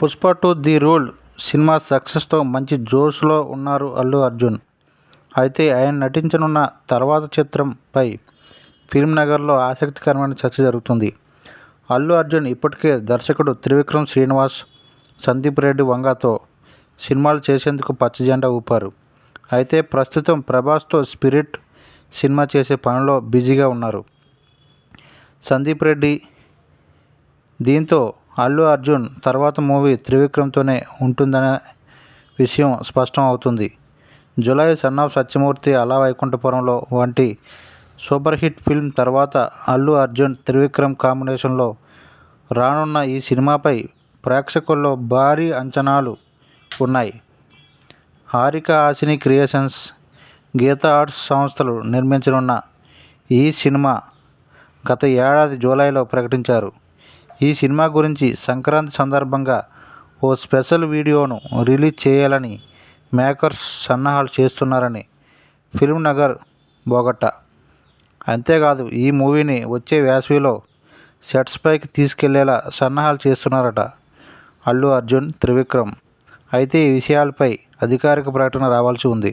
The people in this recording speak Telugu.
Pushpa two the rule cinema సక్సెస్తో మంచి జోష్లో ఉన్నారు అల్లు అర్జున్. అయితే ఆయన నటించనున్న తర్వాత చిత్రంపై ఫిల్మ్ నగర్లో ఆసక్తికరమైన చర్చ జరుగుతుంది. అల్లు అర్జున్ ఇప్పటికే దర్శకుడు త్రివిక్రమ్ శ్రీనివాస్ సందీప్ రెడ్డి వంగతో సినిమాలు చేసేందుకు పచ్చజెండా ఊపారు. అయితే ప్రస్తుతం ప్రభాస్తో స్పిరిట్ సినిమా చేసే పనిలో బిజీగా ఉన్నారు. సందీప్ రెడ్డి దీంతో అల్లు అర్జున్ తర్వాత మూవీ త్రివిక్రమ్తోనే ఉంటుందనే విషయం స్పష్టం అవుతుంది. జూలై సన్ ఆఫ్ సత్యమూర్తి అలా వైకుంఠపురంలో వంటి సూపర్ హిట్ ఫిల్మ్ తర్వాత అల్లు అర్జున్ త్రివిక్రమ్ కాంబినేషన్లో రానున్న ఈ సినిమాపై ప్రేక్షకుల్లో భారీ అంచనాలు ఉన్నాయి. హారిక హాసిని క్రియేషన్స్ గీతా ఆర్ట్స్ సంస్థలు నిర్మించనున్న ఈ సినిమా గత ఏడాది జూలైలో ప్రకటించారు. ఈ సినిమా గురించి సంక్రాంతి సందర్భంగా ఓ స్పెషల్ వీడియోను రిలీజ్ చేయాలని మేకర్స్ సన్నాహాలు చేస్తున్నారని ఫిల్మ్ నగర్ బోగట్టా. అంతేకాదు ఈ మూవీని వచ్చే వేసవిలో సెట్స్ పైకి తీసుకెళ్ళేలా సన్నాహాలు చేస్తున్నారట అల్లు అర్జున్ త్రివిక్రమ్. అయితే ఈ విషయాలపై అధికారిక ప్రకటన రావాల్సి ఉంది.